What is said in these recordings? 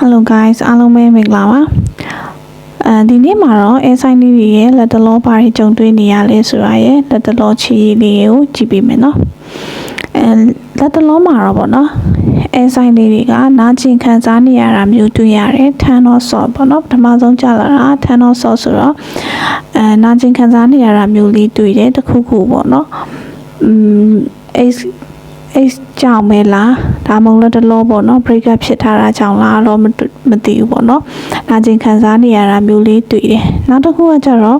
Hello guys အားလုံးပဲမင်္ဂလာပါအဲဒီနေ့မှာတော့ air sign လေးတွေရဲ့လက်တလောဘာတွေကြုံတွေ့နေရလဲဆိုတာရဲ့လက်တလောချီလေးကိုကြည့်ပေးမယ်နော်အဲလက်တလောမှာတော့ဗောနော် air sign လေးတွေကနာကျင်ခံစားနေရတာမျိုးတွေ့ရတယ်ထန်တော့ဆော့ဗောနော်ပထမဆုံးကြာလာတာထန်တော့ဆော့ဆိုတော့အဲနာကျင်ခံစားနေရတာမျိုးလေးတွေ့တယ်တစ်ခုခုဗောနော်อืม ace ace ကြောင့်ပဲလားဒါမှမဟုတ်လည်းတလောပေါ့နော် break up ဖြစ်ထားတာကြောင့်လားတော့မတူမသိဘူးပေါ့နော်။နာကျင်ခံစားနေရတာမျိုးလေးတွေ့တယ်။နောက်တစ်ခုကကျတော့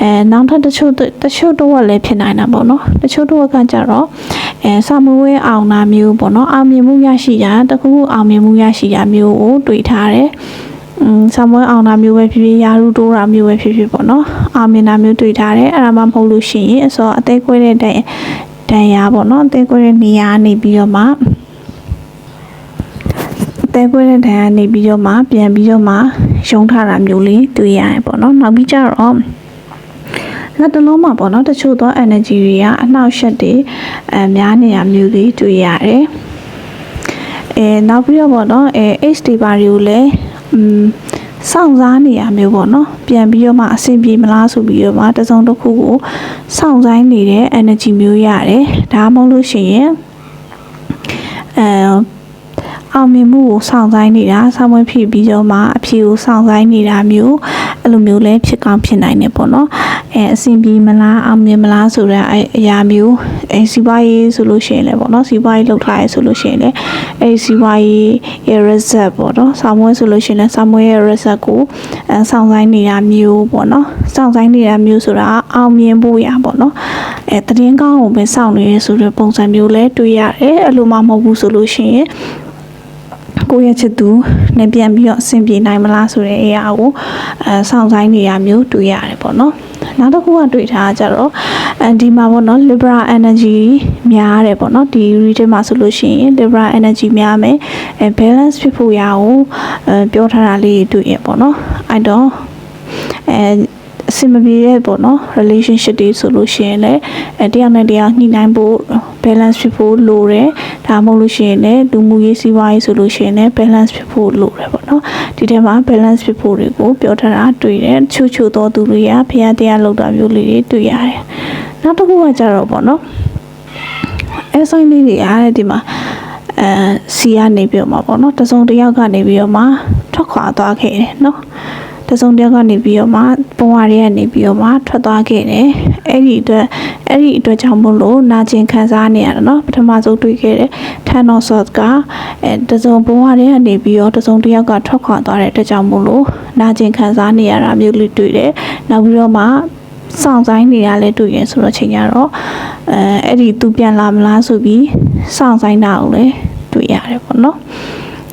အဲနောက်ထပ်တချို့တချို့တော့လည်းဖြစ်နိုင်တာပေါ့နော်။တချို့တော့ကကျတော့အဲစာမဝဲအောင်တာမျိုးပေါ့နော်။အောင်မြင်မှုရရှိတာတခုခုအောင်မြင်မှုရရှိတာမျိုးကိုတွေ့ထားတယ်။อืมဆမွေးအောင်တာမျိုးပဲဖြစ်ဖြစ်ယာရုတိုးတာမျိုးပဲဖြစ်ဖြစ်ပေါ့နော်အောင်မြင်တာမျိုးတွေ့ထားတယ်အဲ့ဒါမှမဟုတ်လို့ရှိရင်အစောအသေးကွဲတဲ့တိုင် တန်ရာပေါ့နော်အသေးကွဲတဲ့နေရာနေပြီးတော့မှအသေးကွဲတဲ့တန်ရာနေပြီးတော့မှပြန်ပြီးတော့မှရုံထားတာမျိုးလေးတွေ့ရတယ်ပေါ့နော်နောက်ပြီးကြတော့လက်တလုံးမှာပေါ့နော်တချို့သော energy တွေကအနှောက်အယှက်တွေအဲများနေရမျိုးလေးတွေ့ရတယ်အဲနောက်ပြီးတော့ပေါ့နော်အဲ HD ဘာတွေကိုလည်းอืม စောင့်စားနေရမျိုးပေါ့နော်ပြန်ပြီးတော့မှအဆင်ပြေမလားဆိုပြီးတော့မှတစ်စုံတစ်ခုကိုစောင့်ဆိုင်နေတဲ့ energy မျိုးရတယ်ဒါမှမဟုတ်လို့ရှိရင်အဲအောင်မြင်မှုကိုစောင့်ဆိုင်နေတာဆောင်းဝဲဖြစ်ပြီးတော့မှအဖြေကိုစောင့်ဆိုင်နေတာမျိုးအဲ့လိုမျိုးလည်းဖြစ်ကောင်းဖြစ်နိုင်တယ်ပေါ့နော် အဲအဆင်ပြေမလားအောင်မြင်မလားဆိုတဲ့အရာမျိုးအဲစီးပွားရေးဆိုလို့ရှိရင်လည်းပေါ့နော်စီးပွားရေးလုပ်ထားရဲဆိုလို့ရှိရင်လည်းအဲစီးပွားရေးရဲ့ result ပေါ့နော်ဆောင်းဝဲဆိုလို့ရှိရင်လည်းဆောင်းဝဲရဲ့ result ကိုအဲစောင့်ဆိုင်နေတာမျိုးပေါ့နော်စောင့်ဆိုင်နေတာမျိုးဆိုတာအောင်မြင်ဖို့ရပေါ့နော်အဲတည်င်းကောင်းကိုပဲစောင့်နေရဆိုတဲ့ပုံစံမျိုးလည်းတွေ့ရတယ်အဲ့လိုမှမဟုတ်ဘူးဆိုလို့ရှိရင်ကိုယ့်ရဲ့ချစ်သူနဲ့ပြန်ပြီးတော့အဆင်ပြေနိုင်မလားဆိုတဲ့အရာကိုအဲစောင့်ဆိုင်နေရမျိုးတွေ့ရတယ်ပေါ့နော် နောက်တစ်ခုကတွေ့ထားကြတော့အဲဒီမှာပေါ့နော် liberal energy များတယ်ပေါ့နော်ဒီ reading မှာဆိုလို့ရှိရင် liberal energy များမယ်အဲ balance ဖြစ်ဖို့ရအောင်အဲပြောထားတာလေးတွေ့ရပေါ့နော်အဲ့တော့အဲ အဆင်မပြေတဲ့ပေါ့နော် relationship တွေဆိုလို့ရှိရင်လည်းအဲတယောက်နဲ့တယောက်ညှိနှိုင်းဖို့ balance ဖြစ်ဖို့လိုတယ်ဒါမှမဟုတ်လို့ရှိရင်လည်းလူမှုရေးစီးပွားရေးဆိုလို့ရှိရင်လည်း balance ဖြစ်ဖို့လိုတယ်ပေါ့နော်ဒီထဲမှာ balance ဖြစ်ဖို့တွေကိုပြောထားတာတွေ့တယ်ချူချူသောသူတွေကဖျားတရားလောက်တာမျိုးလေးတွေတွေ့ရတယ်နောက်တစ်ခုကကြတော့ပေါ့နော်အဲဆိုင်လေးတွေအားတဲ့ဒီမှာအဲစီကနေပြီးတော့မှာပေါ့နော်တစုံတစ်ယောက်ကနေပြီးတော့မှထွက်ခွာသွားခဲ့တယ်နော် တစုံတစ်ယောက်ကနေပြီးတော့မှဘဝတွေကနေပြီးတော့မှထွက်သွားခဲ့တယ်အဲ့ဒီအတွက်အဲ့ဒီအတွက်ကြောင့်မို့လို့နာကျင်ခံစားနေရတယ်နော်ပထမဆုံးတွေ့ခဲ့တဲ့ Thanos Sword ကအဲတစုံဘဝတွေကနေပြီးတော့တစုံတစ်ယောက်ကထွက်ခွာသွားတဲ့အတွက်ကြောင့်မို့လို့နာကျင်ခံစားနေရတာမျိုးလေးတွေ့တယ်နောက်ပြီးတော့မှစောင့်ဆိုင်နေရလဲတွေ့ရင်ဆိုတော့ချိန်ကြတော့အဲအဲ့ဒီသူပြန်လာမလားဆိုပြီးစောင့်ဆိုင်တာကိုလည်းတွေ့ရတယ်ပေါ့နော်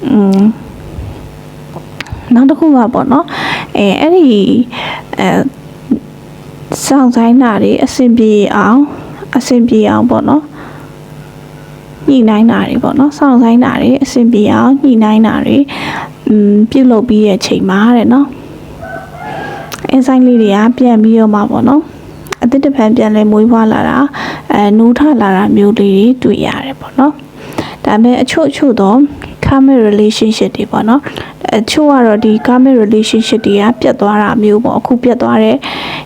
อืมနောက်တစ်ခုကပေါ့နော် အဲအဲ့ဒီအဲစောင့်ဆိုင်တာတွေအဆင်ပြေအောင်အဆင်ပြေအောင်ပေါ့နော်ညှိနှိုင်းတာတွေပေါ့နော်စောင့်ဆိုင်တာတွေအဆင်ပြေအောင်ညှိနှိုင်းတာတွေอืมပြုတ်လုပ်ပြီးရဲ့ချိန်မှာတဲ့နော်အင်းဆိုင်လေးတွေကပြန်ပြီးတော့မှပေါ့နော်အသစ်တစ်ဖန်ပြန်လဲမွေးဖွားလာတာအဲနူးထလာတာမျိုးလေးတွေတွေ့ရတယ်ပေါ့နော်ဒါပေမဲ့အချို့အချို့တော့ karmic relationship တွေပေါ့နော်အချို့ကတော့ဒီ karmic relationship တွေကပြတ်သွားတာမျိုးပေါ့အခုပြတ်သွားတဲ့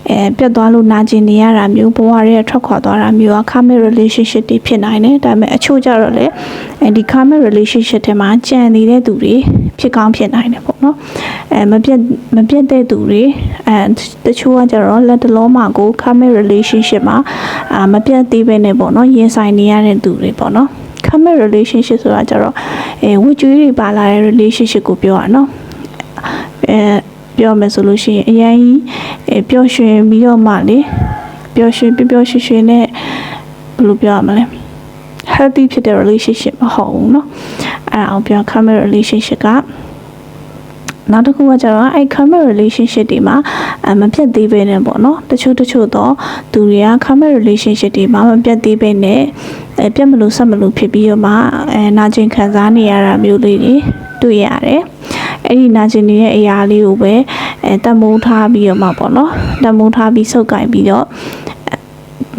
အဲပြတ်သွားလို့နာကျင်နေရတာမျိုးဘဝရဲ့ထွက်ခွာသွားတာမျိုးက karmic relationship တွေဖြစ်နိုင်တယ်ဒါပေမဲ့အချို့ကြတော့လေအဲဒီ karmic relationship ထဲမှာကြံနေတဲ့သူတွေဖြစ်ကောင်းဖြစ်နိုင်တယ်ပေါ့နော်အဲမပြတ်မပြတ်တဲ့သူတွေအဲတချို့ကကြတော့လက်တလုံးမှာကို karmic relationship မှာအာမပြတ်သေးပဲနဲ့ပေါ့နော်ရင်ဆိုင်နေရတဲ့သူတွေပေါ့နော် common relationship ဆိုတာကြတော့အဲဝကြွေးတွေပါလာတဲ့ relationship ကိုပြောရအောင်နော်အဲပြောမယ်ဆိုလို့ရှိရင်အရင်ကြီးအဲပျော်ရွှင်ပြီးတော့မှလေပျော်ရွှင်ပျော်ပျော်ရွှင်ရွှင်နဲ့ဘယ်လိုပြောရမလဲ healthy ဖြစ်တဲ့ relationship မဟုတ်ဘူးเนาะအဲ့ဒါအောင်ပြော common relationship က နောက်တစ်ခုကကျတော့အဲ့ common relationship တွေမှာအမပြတ်သေးပဲနဲ့ပေါ့နော်တချို့တချို့တော့သူတွေက common relationship တွေမှာမပြတ်သေးပဲနဲ့အဲပြတ်မလို့ဆက်မလို့ဖြစ်ပြီးတော့မှအဲနာကျင်ခံစားနေရတာမျိုးလေးတွေတွေ့ရတယ်အဲ့ဒီနာကျင်နေတဲ့အရာလေးကိုပဲအဲတတ်မိုးထားပြီးတော့မှပေါ့နော်တတ်မိုးထားပြီးစုပ်ကင်ပြီးတော့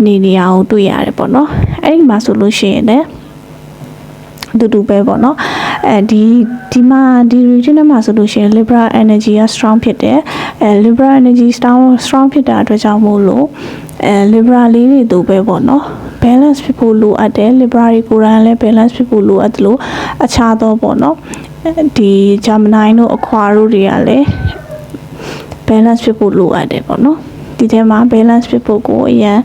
နေနေအောင်တွေ့ရတယ်ပေါ့နော်အဲ့ဒီမှာဆိုလို့ရှိရင်လည်းအတူတူပဲပေါ့နော် အဲဒီဒီမှာဒီ region ထဲမှာဆိုလို့ရှိရင် liberal energy က strong ဖြစ်တယ်အဲ liberal energy strong strong ဖြစ်တာအတွက်ကြောင့်မို့လို့အဲ liberal လေးတွေတို့ပဲပေါ့နော် balance ဖြစ်ဖို့လိုအပ်တယ် liberal တွေကိုယ်တိုင်လည်း balance ဖြစ်ဖို့လိုအပ်တယ်လို့အခြားသောပေါ့နော်အဲဒီ Gemini တို့အခွာတို့တွေကလည်း balance ဖြစ်ဖို့လိုအပ်တယ်ပေါ့နော်ဒီထဲမှာ balance ဖြစ်ဖို့ကိုအရင်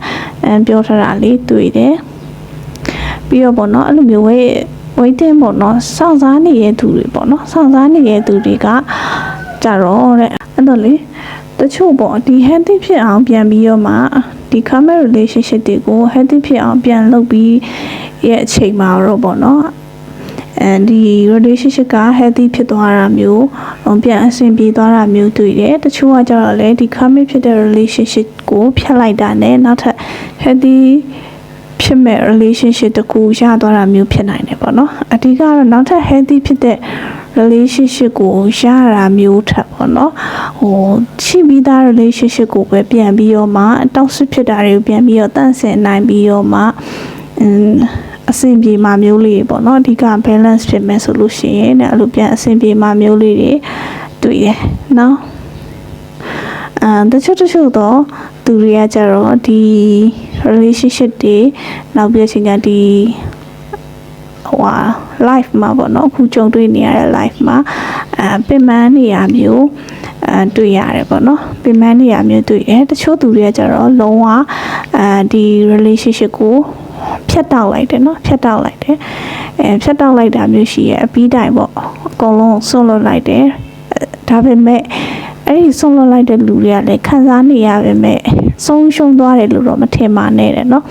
အမ်ပြောထားတာလေးတွေ့တယ်ပြီးတော့ပေါ့နော်အဲ့လိုမျိုးဝေး ဝေးတင်ပေါ့နော်စောင့်စားနေတဲ့သူတွေပေါ့နော်စောင့်စားနေတဲ့သူတွေကကြတော့တဲ့အဲ့တော့လေတချို့ပေါ့ဒီ healthy ဖြစ်အောင်ပြန်ပြီးတော့မှဒီ camera relationship တွေကို healthy ဖြစ်အောင်ပြန်လုပ်ပြီးရဲ့အချိန်မှာတော့ပေါ့နော်အဲဒီ relationship က healthy ဖြစ်သွားတာမျိုးဟိုပြန်အဆင်ပြေသွားတာမျိုးတွေ့တယ်တချို့ကကြတော့လေဒီ commit ဖြစ်တဲ့ relationship ကိုဖျက်လိုက်တာနဲ့နောက်ထပ် healthy ဖြစ်မဲ့ relationship တခုရသွားတာမျိုးဖြစ်နိုင်တယ်ပေါ့နော်အဓိကတော့နောက်ထပ် healthy ဖြစ်တဲ့ relationship ကိုရတာမျိုးထပ်ပေါ့နော်ဟိုချိပြီးသား relationship ကိုပဲပြန်ပြီးတော့မှတောက်စစ်ဖြစ်တာတွေကိုပြန်ပြီးတော့တန့်စင်နိုင်ပြီးတော့မှအင်းအဆင်ပြေမှမျိုးလေးပေါ့နော်အဓိက balance ဖြစ်မယ်ဆိုလို့ရှိရင်လည်းအဲ့လိုပြန်အဆင်ပြေမှမျိုးလေးတွေတွေ့တယ်နော်အဲတချို့တချို့တော့သူတွေကကြတော့ဒီ relationship တွေနောက်ပြီးအချိန်ကျဒီဟိုဟာ life မှာပေါ့နော်အခုကြုံတွေ့နေရတဲ့ life မှာအဲပင်ပန်းနေရမျိုးအဲတွေ့ရတယ်ပေါ့နော်ပင်ပန်းနေရမျိုးတွေ့တယ်တချို့သူတွေကကြတော့လုံးဝအဲဒီ relationship ကိုဖြတ်တောက်လိုက်တယ်နော်ဖြတ်တောက်လိုက်တယ်အဲဖြတ်တောက်လိုက်တာမျိုးရှိရဲ့အပြီးတိုင်ပေါ့အကုန်လုံးဆွန့်လွတ်လိုက်တယ်အဲဒါပေမဲ့ အဲ့ဒီဆုံးလွတ်လိုက်တဲ့လူတွေကလည်းခံစားနေရပါမယ်ဆုံးရှုံးသွားတယ်လို့တော့မထင်ပါနဲ့တဲ့เนาะ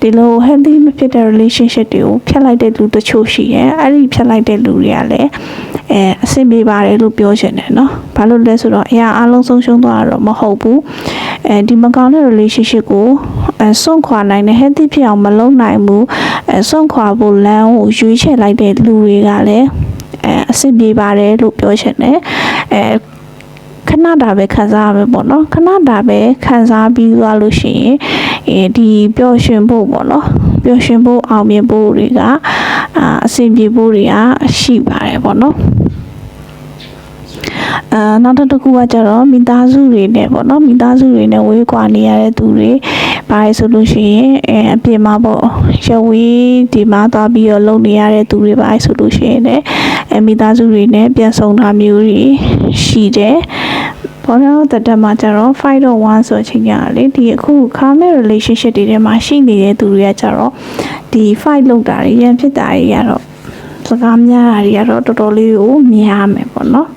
ဒီလို healthy မဖြစ်တဲ့ relationship တွေကိုဖျက်လိုက်တဲ့လူတချို့ရှိရဲ့အဲ့ဒီဖျက်လိုက်တဲ့လူတွေကလည်းအဲအဆင်ပြေပါတယ်လို့ပြောချင်တယ်เนาะဘာလို့လဲဆိုတော့အရာအလုံးဆုံးရှုံးသွားတာတော့မဟုတ်ဘူးအဲဒီမကောင်းတဲ့ relationship ကိုအဲစွန့်ခွာနိုင်တဲ့ healthy ဖြစ်အောင်မလုပ်နိုင်ဘူးအဲစွန့်ခွာဖို့လမ်းကိုရွေးချယ်လိုက်တဲ့လူတွေကလည်းအဲအဆင်ပြေပါတယ်လို့ပြောချင်တယ်အဲ ခဏတာပဲခံစားရမယ်ပေါ့နော်ခဏတာပဲခံစားပြီးသွားလို့ရှိရင်အဲဒီပျော်ရွှင်ဖို့ပေါ့နော်ပျော်ရွှင်ဖို့အောင်မြင်ဖို့တွေကအာအဆင်ပြေဖို့တွေကရှိပါတယ်ပေါ့နော်အာနောက်တစ်ခုကကြတော့မိသားစုတွေနဲ့ပေါ့နော်မိသားစုတွေနဲ့ဝေးကွာနေရတဲ့သူတွေဘာလဲဆိုလို့ရှိရင်အဲအပြင်မှာပေါ့ရဝေးဒီမှာသွားပြီးတော့လုံနေရတဲ့သူတွေဘာလဲဆိုလို့ရှိရင်လည်း အဲမိသားစုတွေနဲ့ပြန်ဆုံတာမျိုးတွေရှိတယ်ဘောနော်တတက်မှာကျတော့5.1ဆိုအချိန်ကြလေဒီအခု karmic relationship တွေထဲမှာရှိနေတဲ့သူတွေကကျတော့ဒီ5လောက်တာတွေရန်ဖြစ်တာတွေကတော့စကားများတာတွေကတော့တော်တော်လေးကိုများမယ်ပေါ့နော်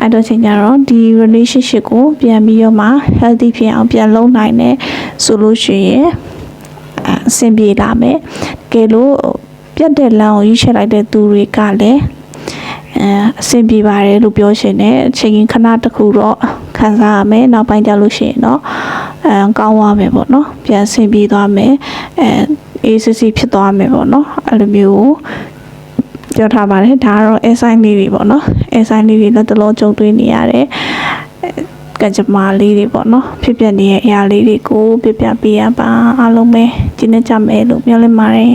အဲ့တော့ချိန်ကြတော့ဒီ relationship ကိုပြန်ပြီးတော့မှ healthy ဖြစ်အောင်ပြန်လုပ်နိုင်တယ်ဆိုလို့ရှိရင်အဆင်ပြေလာမယ်ကဲလို့ပြတ်တဲ့လမ်းကိုရွေးချယ်လိုက်တဲ့သူတွေကလည်း အဲအဆင်ပြေပါတယ်လို့ပြောရှင်တယ်အချိန်ခဏတစ်ခုတော့ခံစားရမယ်နောက်ပိုင်းကျလို့ရှိရင်တော့အဲကောင်းသွားမယ်ပေါ့နော်ပြန်အဆင်ပြေသွားမယ်အဲအေးစစ်စစ်ဖြစ်သွားမယ်ပေါ့နော်အဲ့လိုမျိုးပြောထားပါတယ်ဒါကတော့ assign လေးတွေပေါ့နော် assign လေးတွေလက်တလောကြုံတွေ့နေရတယ်ကကြမ္မာလေးတွေပေါ့နော်ဖြစ်ပြနေတဲ့အရာလေးတွေကိုပြပြပေးရပါအားလုံးပဲကျင်းနေကြမယ်လို့ပြောလင်ပါတယ်